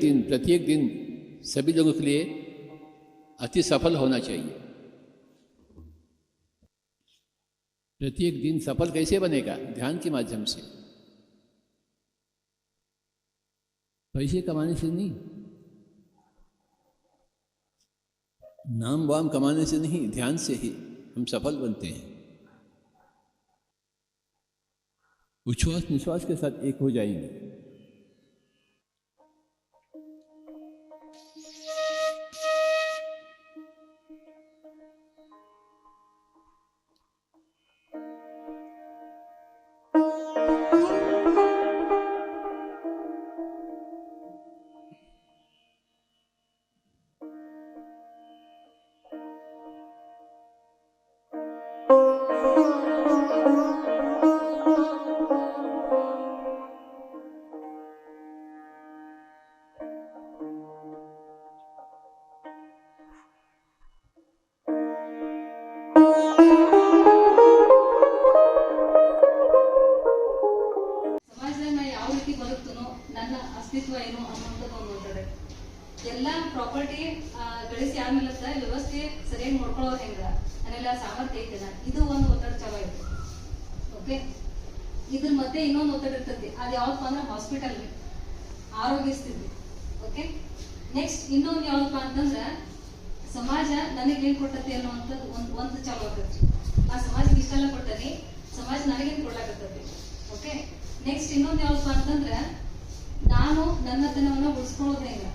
दिन, प्रत्येक दिन सभी लोगों के लिए अति सफल होना चाहिए। प्रत्येक दिन सफल कैसे बनेगा? ध्यान के माध्यम से। पैसे कमाने से नहीं। नाम वाम कमाने से नहीं, ध्यान से ही हम सफल बनते हैं। उच्छ्वास निश्वास के साथ एक हो जाएँगे। ಒಂದು ಒತ್ತಡ ಚಲೋ ಇರ್ತದೆ ಓಕೆ ಇದ್ರ ಮಧ್ಯೆ ಇನ್ನೊಂದು ಒತ್ತಡ ಇರ್ತೈತಿ. ಅದು ಯಾವ್ದಪ್ಪ ಅಂದ್ರೆ ಹಾಸ್ಪಿಟಲ್ ಆರೋಗ್ಯ ಸ್ಥಿತಿ. ಓಕೆ ನೆಕ್ಸ್ಟ್ ಇನ್ನೊಂದು ಯಾವ್ದಪ್ಪ ಅಂತಂದ್ರೆ, ಸಮಾಜ ನನಗೆ ಏನ್ ಕೊಟ್ಟತಿ ಅನ್ನುವಂಥದ್ದು ಒಂದು ಒಂದು ಚಾಲು ಆಗ್ತೈತಿ. ಆ ಸಮಾಜಕ್ಕೆ ಇಷ್ಟೆಲ್ಲ ಕೊಟ್ಟರಿ ಸಮಾಜ ನನಗೇನು ಕೊಡ್ಲಾಕತ್ತೈತಿ? ಓಕೆ ನೆಕ್ಸ್ಟ್ ಇನ್ನೊಂದು ಯಾವ್ದಪ್ಪ ಅಂತಂದ್ರೆ, ನಾನು ನನ್ನತನವನ್ನ ಉಳಿಸ್ಕೊಳ್ಳೋದೇ ಇಲ್ಲ.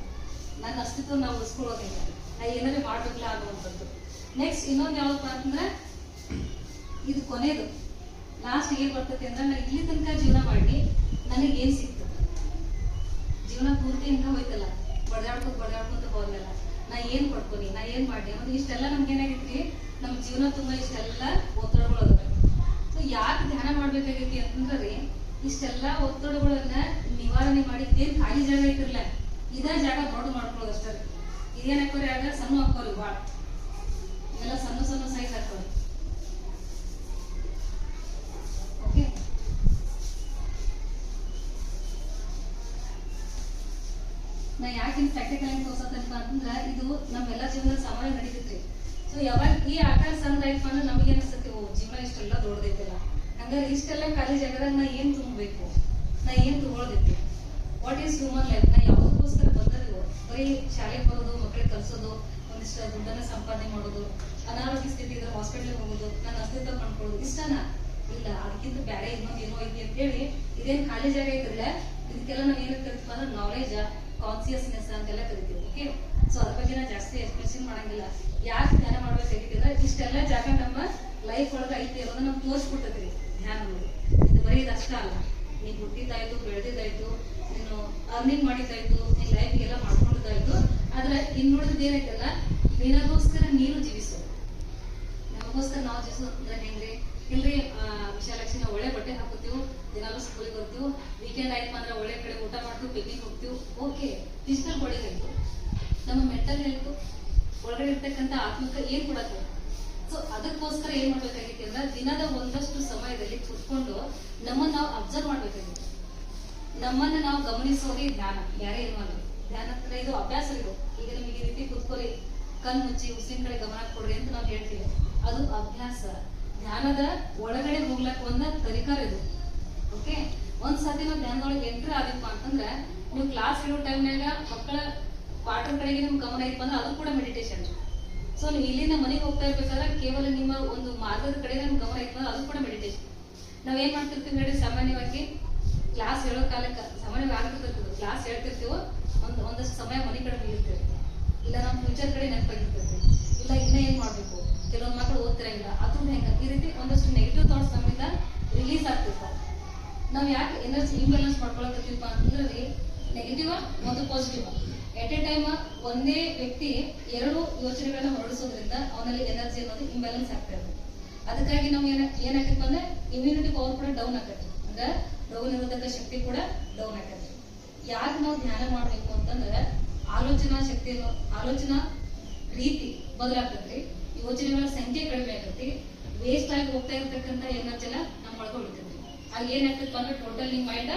ನನ್ನ ಅಸ್ತಿತ್ವ ನಾವು ಉಳಿಸ್ಕೊಳ್ಳೋದೇ ಇಲ್ಲ. ನಾ ಏನಾರೇ ಮಾಡ್ಬೇಕಲ್ಲ ಅನ್ನುವಂಥದ್ದು. ನೆಕ್ಸ್ಟ್ ಇನ್ನೊಂದು ಯಾವ್ದಪ್ಪ ಅಂತಂದ್ರ ಇದು ಕೊನೆಯದು ಲಾಸ್ಟ್ ಏನ್ ಬರ್ತೈತಿ ಅಂದ್ರೆ ನಾನು ಇಲ್ಲಿ ತನಕ ಜೀವನ ಮಾಡಿ ನನಗೆ ಏನ್ ಸಿಕ್ತು? ಜೀವನ ಪೂರ್ತಿ ಹಿಂಗ ಹೋಯ್ತಲ್ಲ. ಬಡ್ದಾಡ್ಕೊತ ಬಡದಾಡ್ಕೊಂತ ಹೋದ್ಮೇಲೆ ನಾ ಏನ್ ಪಡ್ಕೊನಿ ನಾ ಏನ್ ಮಾಡಿ ಅನ್ನೋದು ಇಷ್ಟೆಲ್ಲ ನಮ್ಗೆ ಏನಾಗೈತಿ? ನಮ್ ಜೀವನ ತುಂಬಾ ಇಷ್ಟೆಲ್ಲ ಒತ್ತಡಗಳು ಸೊ ಯಾಕೆ ಧ್ಯಾನ ಮಾಡ್ಬೇಕಾಗೈತಿ ಅಂತಂದ್ರೆ ಇಷ್ಟೆಲ್ಲ ಒತ್ತಡಗಳನ್ನ ನಿವಾರಣೆ ಮಾಡಿ ಏನ್ ಖಾಲಿ ಜಾಗ ಐತಿರ್ಲ ಇದ ಜಾಗ ದೊಡ್ಡ ಮಾಡ್ಕೊಳ್ಳೋದು ಅಷ್ಟೇ ರೀ. ಇದೇನ್ ಹಾಕೋರಿ ಆಗ ಸಣ್ಣ ಹಾಕೋರಿ ಬಾಳ. ಇವೆಲ್ಲ ಸಣ್ಣ ಸಣ್ಣ ನಾ ಯಾಕೆ ಪ್ರಾಕ್ಟಿಕಲ್ ಆಗಿ ತೋರ್ಸತ್ತಪ್ಪ ಅಂತಂದ್ರ ಇದು ನಮ್ಮೆಲ್ಲ ಜೀವನದ ಸಾಮಾನ್ಯ ನಡೀತೈತ್ರಿ ಸೊ ಯಾವಾಗ ಈ ಆಕಾರ ಸಣ್ಣದಾಯ್ತು ಅಂದ್ರೆ ನಮಗೆ ಅನಿಸ್ತೈತಿ, ಓ, ಜೀವನ ಇಷ್ಟೆಲ್ಲ ದೊಡ್ಡದೈತಿಲ್ಲ. ಹಂಗಾರೆ ಇಷ್ಟೆಲ್ಲ ಖಾಲಿ ಜಾಗದಾಗ ನಾ ಏನ್ ತುಂಬಬೇಕು? ನಾ ಏನ್ ತಗೊಳ್ದೈತಿ ವಾಟ್ ಈಸ್ ಹ್ಯೂಮನ್ ಲೈಫ್ ನಾ ಯಾವ್ದಕ್ಕೋಸ್ಕರ ಬಂದದಿವೋ ಬರೀ ಶಾಲೆಗೆ ಬರೋದು ಮಕ್ಕಳಿಗೆ ಕಲ್ಸೋದು, ಒಂದಿಷ್ಟು ದುಡ್ಡನ್ನ ಸಂಪಾದನೆ ಮಾಡೋದು, ಅನಾರೋಗ್ಯ ಸ್ಥಿತಿ ಇದ್ರೆ ಹಾಸ್ಪಿಟ್ಲಿಗೆ ಹೋಗೋದು, ನನ್ನ ಅಸ್ತಿತ್ವ ಮಾಡ್ಕೊಳ್ಳೋದು, ಇಷ್ಟನಾ? ಇಲ್ಲ, ಅದಕ್ಕಿಂತ ಬೇರೆ ಇನ್ನೊಂದು ಏನೋ ಐತಿ ಅಂತೇಳಿ, ಇದೇನು ಖಾಲಿ ಜಾಗ ಇದ್ರಲ್ಲ ಇದಕ್ಕೆಲ್ಲ ನಾವು ಏನ್ ಕರಿತೀವಿ ಅಂದ್ರೆ ನಾಲೆಜ್ ಕಾನ್ಸಿಯಸ್ನೆಸ್ ಅಂತೆಲ್ಲ ಕರಿತೀವಿ ಓಕೆ ಸೊ ಅದ್ರ ಬಗ್ಗೆ ನಾವು ಜಾಸ್ತಿ ಎಕ್ಸ್ಪ್ರೆಷನ್ ಮಾಡಂಗಿಲ್ಲ. ಯಾಕೆ ಧ್ಯಾನ ಮಾಡ್ಬೇಕಾಗಿತ್ತು ಅಂದ್ರೆ, ಇಷ್ಟೆಲ್ಲ ಜಾಗ ನಮ್ಮ ಲೈಫ್ ಒಳಗೆ ಐತಿ ಅನ್ನೋದನ್ನ ನಮ್ಗೆ ತೋರಿಸ್ಬಿಟ್ಟದ್ರಿ ಧ್ಯಾನ ಅನ್ನೋದು. ಇದು ಬರೀ ಇದಷ್ಟ ಅಲ್ಲ. ನೀನು ಹುಟ್ಟಿದ್ದಾಯ್ತು, ಬೆಳೆದಿದ್ದಾಯ್ತು, ನೀನು ಅರ್ನಿಂಗ್ ಮಾಡಿದ್ದಾಯ್ತು, ನಿನ್ ಲೈಫ್ ಎಲ್ಲ ಮಾಡ್ಕೊಂಡಿದ್ದಾಯ್ತು. ಆದ್ರೆ ಇನ್ನುಳಿದ ಏನೈತಲ್ಲ, ನಿನಗೋಸ್ಕರ ನೀನು ಜೀವಿಸು. ನಮಗೋಸ್ಕರ ನಾವು ಜೀವಿಸೋದು ಅಂದ್ರೆ ಹೆಂಗ್ರಿ? ಇಲ್ರಿ ವಿಶಾಲಕ್ಷ್ಮಿ ಒಳ್ಳೆ ಬಟ್ಟೆ ಹಾಕೋತೀವಿ ದಿನಾಲು ಸ್ಕೂಲಿಗೆ ಬರ್ತೀವಿ ವೀಕೆಂಡ್ ಆಯ್ತು ಅಂದ್ರೆ ಒಳ್ಳೆ ಕಡೆ ಊಟ ಮಾಡ್ತೀವಿ ಪಿಕ್ನಿಕ್ ಹೋಗ್ತೀವಿ ಓಕೆ ಫಿಸಿಕಲ್ ಬಾಡಿ ಹೆಲ್ತ್ ನಮ್ಮ ಮೆಂಟಲ್ ಹೆಲ್ತ್ ಒಳಗಡೆ ಇರ್ತಕ್ಕಂಥ ಆತ್ಮಕ ಏನ್ ಕೊಡತ್ತೆ ಸೊ ಅದಕ್ಕೋಸ್ಕರ ಏನ್ ಮಾಡ್ಬೇಕಾಗಿತ್ತು ಅಂದ್ರೆ, ದಿನದ ಒಂದಷ್ಟು ಸಮಯದಲ್ಲಿ ಕುತ್ಕೊಂಡು ನಮ್ಮನ್ನ ನಾವು ಅಬ್ಸರ್ವ್ ಮಾಡ್ಬೇಕಾಗಿತ್ತು. ನಮ್ಮನ್ನ ನಾವು ಗಮನಿಸೋದೇ ಧ್ಯಾನ ಯಾರೇ ಏನು ಮಾಡೋದು ಧ್ಯಾನ ಹತ್ರ ಇದು ಅಭ್ಯಾಸ ಇದು ಈಗ ನಿಮಗೆ ಈ ರೀತಿ ಕುತ್ಕೊಳ್ಳಿ ಕಣ್ಣು ಮುಚ್ಚಿ, ಉಸಿರಿನ ಕಡೆ ಗಮನ ಕೊಡ್ರಿ ಅಂತ ನಾವು ಹೇಳ್ತೀವಿ. ಅದು ಅಭ್ಯಾಸ. ಧ್ಯಾನದ ಒಳಗಡೆ ಹೋಗ್ಲಕ್ ಒಂದ ತರಿಕಾರ ಇದು ಓಕೆ ಒಂದ್ ಸತಿ ನಾವು ಧ್ಯಾನದೊಳಗೆ ಎಂಟ್ರ್ ಆದಿಪ್ಪ ಅಂತಂದ್ರೆ ನೀವು ಕ್ಲಾಸ್ ಇರೋ ಟೈಮ್ನಾಗ ಮಕ್ಕಳ ಪಾಠದ ಕಡೆಗೆ ನಿಮ್ ಗಮನ ಇತ್ತು ಅಂದ್ರೆ ಅದು ಕೂಡ ಮೆಡಿಟೇಷನ್ ಸೊ ನೀವು ಇಲ್ಲಿಂದ ಮನೆಗೆ ಹೋಗ್ತಾ ಇರ್ಬೇಕಾದ್ರೆ ಕೇವಲ ನಿಮ್ಮ ಒಂದು ಮಾರ್ಗದ ಕಡೆ ನಿಮ್ ಗಮನ ಅಂದ್ರೆ ಅದು ಕೂಡ ಮೆಡಿಟೇಷನ್ ನಾವ್ ಏನ್ ಮಾಡ್ತಿರ್ತೀವಿ ಹೇಳಿ ಸಾಮಾನ್ಯವಾಗಿ ಕ್ಲಾಸ್ ಹೇಳೋ ಕಾಲಕ್ಕೆ, ಸಾಮಾನ್ಯವಾಗಿ ಆಗ್ತಿರ್ತದೆ ಕ್ಲಾಸ್ ಹೇಳ್ತಿರ್ತೀವೋ, ಒಂದ್ ಒಂದಷ್ಟು ಸಮಯ ಮನೆ ಕಡೆ ಇರ್ತೀವಿ ಇಲ್ಲ ನಮ್ಮ ಫ್ಯೂಚರ್ ಕಡೆ ನೆನಪಾಗಿರ್ತೈತಿ ಇಲ್ಲ, ಇನ್ನ ಏನ್ ಮಾಡ್ಬೇಕು? ಕೆಲವೊಂದ್ ಮಕ್ಕಳು ಓದ್ತಿರಂಗಿಲ್ಲ ಅದು ಹೆಂಗ? ಈ ರೀತಿ ಒಂದಷ್ಟು ನೆಗೆಟಿವ್ ಥಾಟ್ಸ್ ನಮ್ಮಿಂದ ರಿಲೀಸ್ ಆಗ್ತಿರ್ತಾರೆ ನಾವು ಯಾಕೆ ಎನರ್ಜಿ ಇಂಬ್ಯಾಲೆನ್ಸ್ ಮಾಡ್ಕೊಳಕತ್ತೀವಪ್ಪ ಅಂತಂದ್ರೆ ನೆಗೆಟಿವ್ ಮತ್ತು ಪಾಸಿಟಿವ್ ಎಟ್ ಎ ಟೈಮ್ ಒಂದೇ ವ್ಯಕ್ತಿ ಎರಡು ಯೋಚನೆಗಳನ್ನ ಹೊರಡಿಸೋದ್ರಿಂದ ಅವನಲ್ಲಿ ಎನರ್ಜಿ ಅನ್ನೋದು ಇಂಬ್ಯಾಲೆನ್ಸ್ ಆಗ್ತಾ ಅದಕ್ಕಾಗಿ ನಾವು ಏನ ಏನಾಗತ್ತೆ ಅಂದ್ರೆ ಇಮ್ಯುನಿಟಿ ಪವರ್ ಕೂಡ ಡೌನ್ ಆಗತ್ತೆ. ಅಂದ್ರೆ ರೋಗ ನಿರೋಧಕ ಶಕ್ತಿ ಕೂಡ ಡೌನ್ ಆಗತ್ತೆ. ಯಾಕೆ ನಾವು ಧ್ಯಾನ ಮಾಡಬೇಕು ಅಂತಂದ್ರೆ ಆಲೋಚನಾ ಶಕ್ತಿ ಆಲೋಚನಾ ರೀತಿ ಬದಲಾಗ್ತದ್ರಿ ಯೋಚನೆಗಳ ಸಂಖ್ಯೆ ಕಡಿಮೆ ಆಗತ್ತೆ. ವೇಸ್ಟ್ ಆಗಿ ಹೋಗ್ತಾ ಇರ್ತಕ್ಕಂಥ ಎನರ್ಜಿ ಎಲ್ಲ ನಮ್ಮ ಒಳಗೆ ಉಳಿತೈತಿ ಆಗ ಏನಾಗ್ತೈತಿ ಅಂದ್ರೆ ಟೋಟಲ್ ನಿಮ್ಮ ಮೈಂಡ್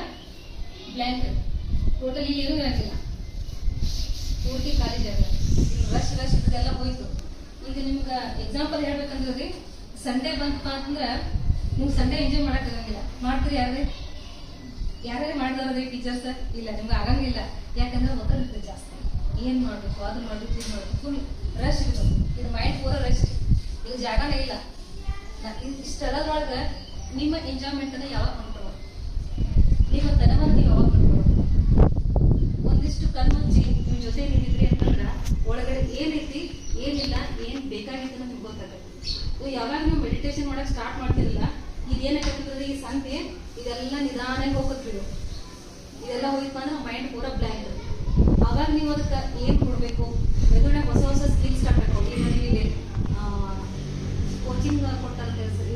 ಬ್ಲ್ಯಾಂಕ್ ಟೋಟಲಿ ಏನೂ ಇರಂಗಿಲ್ಲ. ಪೂರ್ತಿ ಖಾಲಿ ಜಾಗ. ರಶ್ ರಶ್ ಇದೆಲ್ಲ ಹೋಯ್ತು. ಈಗ ನಿಮ್ಗೆ ಎಕ್ಸಾಂಪಲ್ ಹೇಳ್ಬೇಕಂದ್ರೆ ರೀ ಸಂಡೇ ಬಂತಪ್ಪ ಅಂತಂದ್ರೆ ನಿಮ್ಗೆ ಸಂಡೇ ಎಂಜಾಯ್ ಮಾಡಕ್ ಆಗಂಗಿಲ್ಲ. ಮಾಡ್ತೀರಿ ಯಾರೇ ಯಾರೇ ಮಾಡಿದಾರೆ ಟೀಚರ್ಸ್ ಇಲ್ಲ, ನಿಮ್ಗೆ ಆಗಂಗಿಲ್ಲ. ಯಾಕಂದ್ರೆ ಒತ್ತಡ ಜಾಸ್ತಿ. ಏನ್ ಮಾಡ್ಬೇಕು, ಅದು ಮಾಡ್ಬೇಕು, ಇದು ಮಾಡ್ಬೇಕು ರಶ್ ಇರ್ತದೆ ಇದು ಮೈಂಡ್ ಪೂರ ರಶ್ ಇದು ಜಾಗನೇ ಇಲ್ಲ. ಇದ್- ಇಷ್ಟೆಲ್ಲದ್ರೊಳಗೆ ನಿಮ್ಮ ಎಂಜಾಯ್ಮೆಂಟ್ ಅನ್ನ ಯಾವಾಗ ಮಾಡ್ಕೊಳ್ಳೋ ನಿಮ್ಮ ತನವನ್ನು ನೀವು ಯಾವಾಗ ಮಾಡ್ಕೊಳ್ಳೋ ಒಂದಿಷ್ಟು ಕಣ್ಮುಚ್ಚಿ ನಿಮ್ಮ ಜೊತೆ ನಿಂತಿದ್ರಿ ಅಂತಂದ್ರೆ ಒಳಗಡೆ ಏನೈತಿ ಏನಿಲ್ಲ, ಏನು ಬೇಕಾಗಿತ್ತು ನಿಮ್ಗೆ ಗೊತ್ತಾಗತ್ತೆ. ನೀವು ಯಾವಾಗ ನೀವು ಮೆಡಿಟೇಷನ್ ಮಾಡಕ್ ಸ್ಟಾರ್ಟ್ ಮಾಡ್ತಿರಲ್ಲ ಇದೇನಾಗತ್ತಂದ್ರೆ ಈ ಸಂತೆ, ಇದೆಲ್ಲ ನಿಧಾನ ಹೋಗತ್ ಬಿಡು. ಇದೆಲ್ಲ ಹೋಗಿತ್ತು ಅಂದ್ರೆ ಮೈಂಡ್ ಪೂರ ಬ್ಲ್ಯಾಂಕ್ ಅವಾಗ ನೀವು ಅದಕ್ಕೆ ಏನು ಕೊಡ್ಬೇಕು. ಮೆದುಳಿನ ಹೊಸ ಹೊಸ ಸ್ಕಿಲ್ ಸ್ಟಾರ್ಟ್ ಆಗ್ತಾವ ಈಗ ನಿಮಗೆ ಕೋಚಿಂಗ್ ಕೊಟ್ಟಂತ ಸರ್?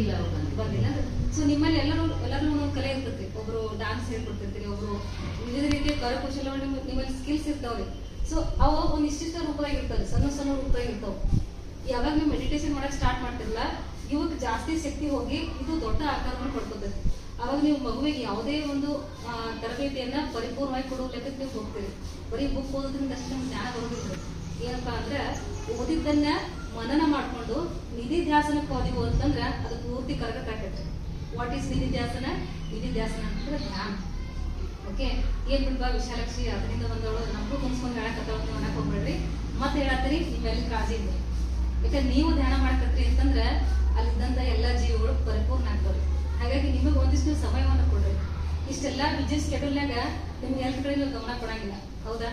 ಇಲ್ಲ ಬಂದಿಲ್ಲ ಸೊ ನಿಮ್ಮಲ್ಲಿ ಎಲ್ಲರೂ ಎಲ್ಲರೂ ಒಂದೊಂದು ಕಲೆ ಇರ್ತೈತಿ. ಒಬ್ರು ಡ್ಯಾನ್ಸ್ ಹೇಳ್ಕೊಡ್ತಿರ್ತೀರಿ ಒಬ್ರು ವಿವಿಧ ರೀತಿಯ ಕರಕುಶಲ ನಿಮ್ಮಲ್ಲಿ ಸ್ಕಿಲ್ಸ್ ಇರ್ತಾವ್ರಿ ಸೊ ಅವು ಒಂದು ನಿಶ್ಚಿತ ರೂಪದಾಗ ಇರ್ತಾವೆ ಸಣ್ಣ ಸಣ್ಣ ರೂಪದಾಗ ಇರ್ತಾವ. ಯಾವಾಗ ನೀವು ಮೆಡಿಟೇಷನ್ ಮಾಡಕ್ ಸ್ಟಾರ್ಟ್ ಮಾಡ್ತಿರಲ್ಲ ಇವಕ್ಕೆ ಜಾಸ್ತಿ ಶಕ್ತಿ ಹೋಗಿ ಇದು ದೊಡ್ಡ ಆಕಾರವನ್ನು ಪಡ್ಕೊತೈತಿ. ಅವಾಗ ನೀವು ಮಗುವಿಗೆ ಯಾವುದೇ ಒಂದು ತರಬೇತಿಯನ್ನ ಪರಿಪೂರ್ಣವಾಗಿ ಕೊಡೋ ಲೆಕ್ಕಕ್ಕೆ ನೀವು ಹೋಗ್ತೀರಿ. ಬರೀ ಬುಕ್ ಓದೋದ್ರಿಂದ ಅಷ್ಟೇ ಜ್ಞಾನ ಬರೋದಿಲ್ಲ ಏನಪ್ಪಾ ಅಂದ್ರೆ ಓದಿದ್ದನ್ನ ಮನನ ಮಾಡ್ಕೊಂಡು ನಿಧಿ ಧ್ಯಾಸನಕ್ಕೆ ಹೋದಿವು ಅಂತಂದ್ರೆ ಅದು ಪೂರ್ತಿ ಕರಗಕ್ಕಾಗತ್ತೆ ವಾಟ್ ಈಸ್ ನಿಧಿ ಧ್ಯಾಸನ ನಿಧಿ ಧ್ಯಾಸನ ಅಂತಂದ್ರೆ ಧ್ಯಾನ ಓಕೆ ಏನ್ ಬಿಡ್ಬಾ ವಿಶಾಲಕ್ಷಿ, ಅದರಿಂದ ಬಂದವಳು. ನಮಗೂ ಕುಂಸ್ಕೊಂಡು ಹೇಳಕತ್ತಾವ ನೀವು ಅನ್ನಕ್ ಹೋಗ್ಬೇಡ್ರಿ. ಮತ್ತೆ ಹೇಳತ್ತೀರಿ, ನಿಮ್ಮೆಲ್ಲ ಕಾಳಜಿ ಇದೆ ಯಾಕಂದ್ರೆ ನೀವು ಧ್ಯಾನ ಮಾಡಕತ್ರಿ ಅಂತಂದ್ರೆ ಅಲ್ಲಿದ್ದಂತ ಎಲ್ಲ ಜೀವಗಳು ಪರಿಪೂರ್ಣ ಆಗ್ತವೆ ಹಾಗಾಗಿ ನಿಮಗೆ ಒಂದಿಷ್ಟು ಸಮಯವನ್ನು ಕೊಡ್ರಿ. ಇಷ್ಟೆಲ್ಲ ಬಿಜಿ ಸ್ಕೆಡ್ಯೂಲ್ನಾಗ ನಿಮ್ಗೆ ಹೆಲ್ತ್ ಕಡೆ ಗಮನ ಕೊಡಂಗಿಲ್ಲ. ಹೌದಾ?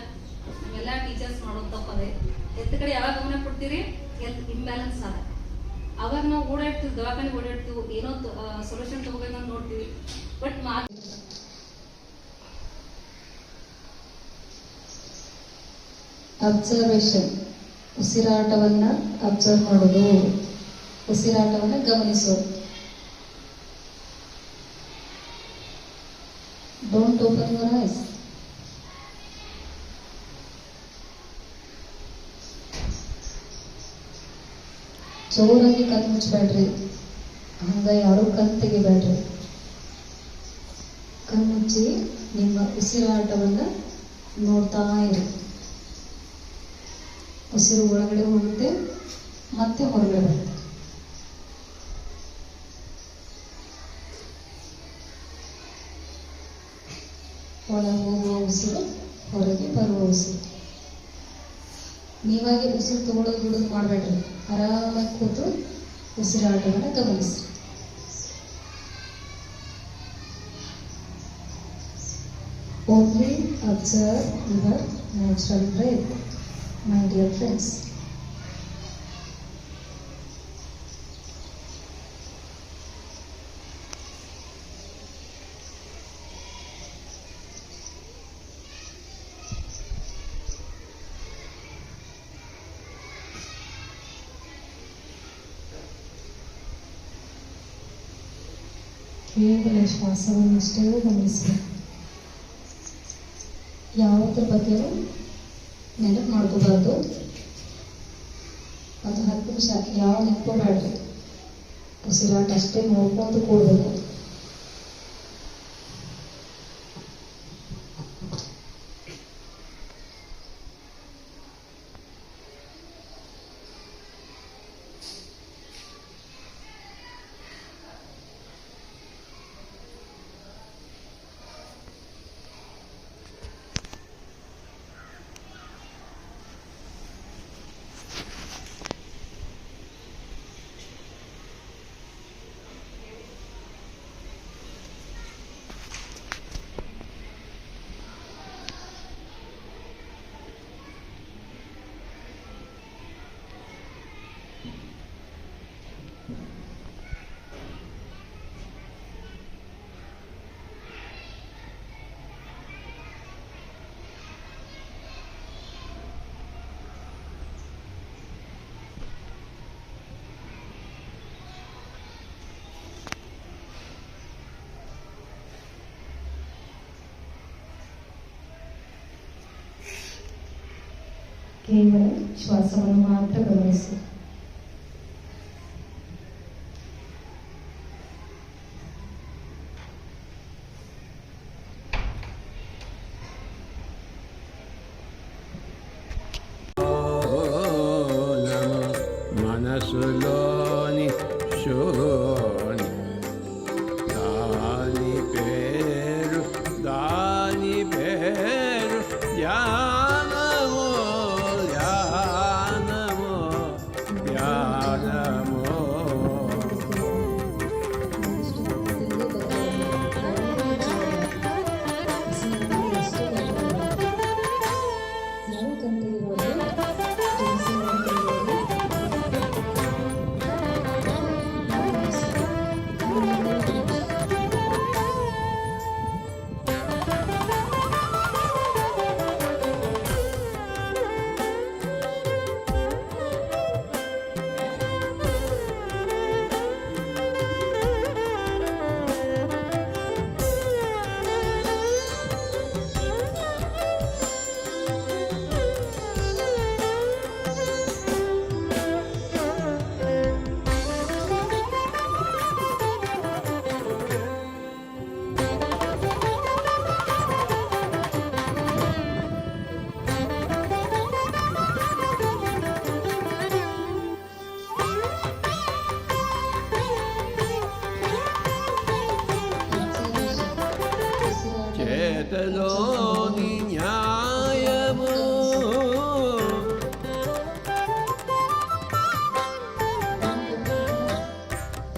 ನಮ್ಮೆಲ್ಲ ಟೀಚರ್ಸ್ ಮಾಡೋದು ತಪ್ಪದೆ ಹೆಲ್ತ್ ಕಡೆ ಯಾವಾಗ ಗಮನ ಕೊಡ್ತೀರಿ? ಹೆಲ್ತ್ ಇಂಬ್ಯಾಲೆನ್ಸ್ ಆದ. ಅವಾಗ ನಾವು ಓಡಾಡ್ತೀವಿ ದವಾಖಾನೆ ಓಡಾಡ್ತೀವಿ, ಏನೋ ಸೊಲ್ಯೂಷನ್ ತಗೋಬೇಕಂತ ನೋಡ್ತೀವಿ. ಬಟ್ ಮಾತು ಅಬ್ಸರ್ವೇಷನ್ ಉಸಿರಾಟವನ್ನ ಅಬ್ಸರ್ವ್ ಮಾಡೋದು ಉಸಿರಾಟವನ್ನ ಗಮನಿಸೋದು ಡೋಂಟ್ open your ಐಸ್ ಜೋರಾಗಿ ಕಣ್ ಮುಚ್ಚಬೇಡ್ರಿ ಹಂಗ ಯಾರು ಕಣ್ ತೆಗಿಬೇಡ್ರಿ. ಕಣ್ ಮುಚ್ಚಿ ನಿಮ್ಮ ಉಸಿರಾಟವನ್ನ ನೋಡ್ತಾ ಇರಿ. ಉಸಿರು ಒಳಗಡೆ ಹೋಗುತ್ತೆ, ಮತ್ತೆ ಹೊರಗಡೆ ಬರುತ್ತೆ. ಒಳ ಹೋಗುವ ಉಸಿರು ಹೊರಗೆ ಬರುವ ಉಸಿರು ನೀವಾಗಿ ಉಸಿರು ತಗೊಳ್ಳೋದು ಬಿಡೋದು ಮಾಡಬೇಡ್ರಿ. ಆರಾಮಾಗಿ ಕೂತು ಉಸಿರಾಟವನ್ನು ಗಮನಿಸಿ. Only observe your natural breath my dear friends. ಕೇವಲ ಶ್ವಾಸವನ್ನಷ್ಟೇ ಗಮನಿಸಬೇಕು ಗಮನಿಸಿ ಯಾವುದ್ರ ಬಗ್ಗೆ ನೆನಪು ಮಾಡ್ಕೋಬಾರ್ದು. ಅದು ಹತ್ತು ನಿಮಿಷ ಯಾವ ನೆನಪು ಬೇಡ್ರಿ ಉಸಿರಾಟ ಅಷ್ಟೇ ನೋಡ್ಕೊಂಡು ಕೂಡಬೇಕು. ಕೇವಲ ಶ್ವಾಸವನ್ನು ಮಾತ್ರ ಗಮನಿಸಿ నమ మనసులోని శూన్య ಯಾವ ಗಂಟೆಗೆ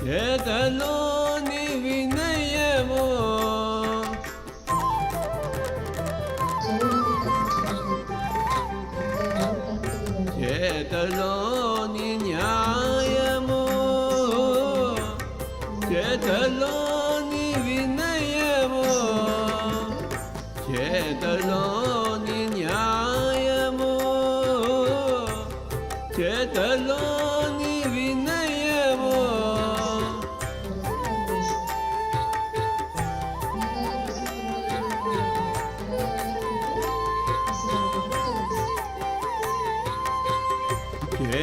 Yeah, I know.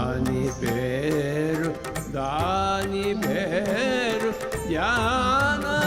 దాని పేరు దాని పేరు ధ్యానము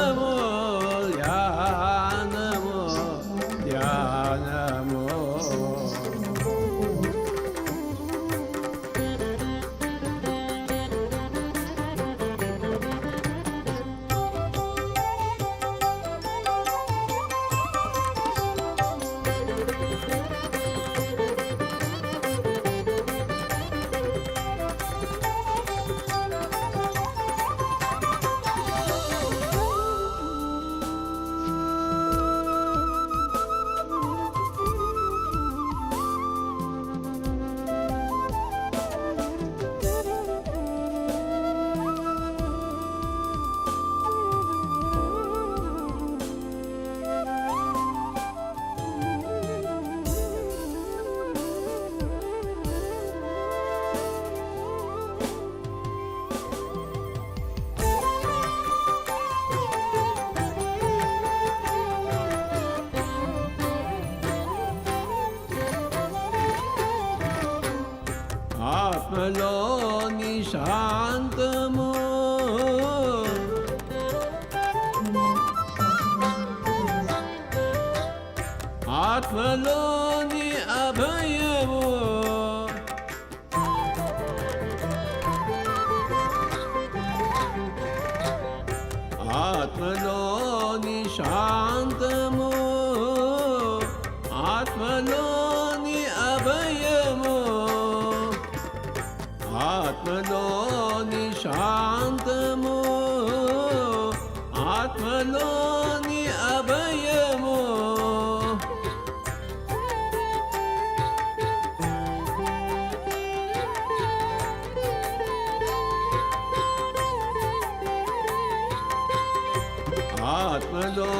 आत्मलो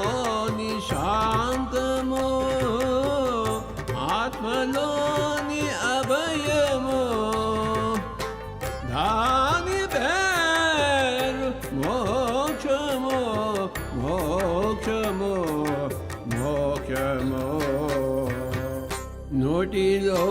निशान्तमो आत्मलो नि अभयमो धानि भैर मोक्षमो मोक्षमो मोक्षमो नुटिलो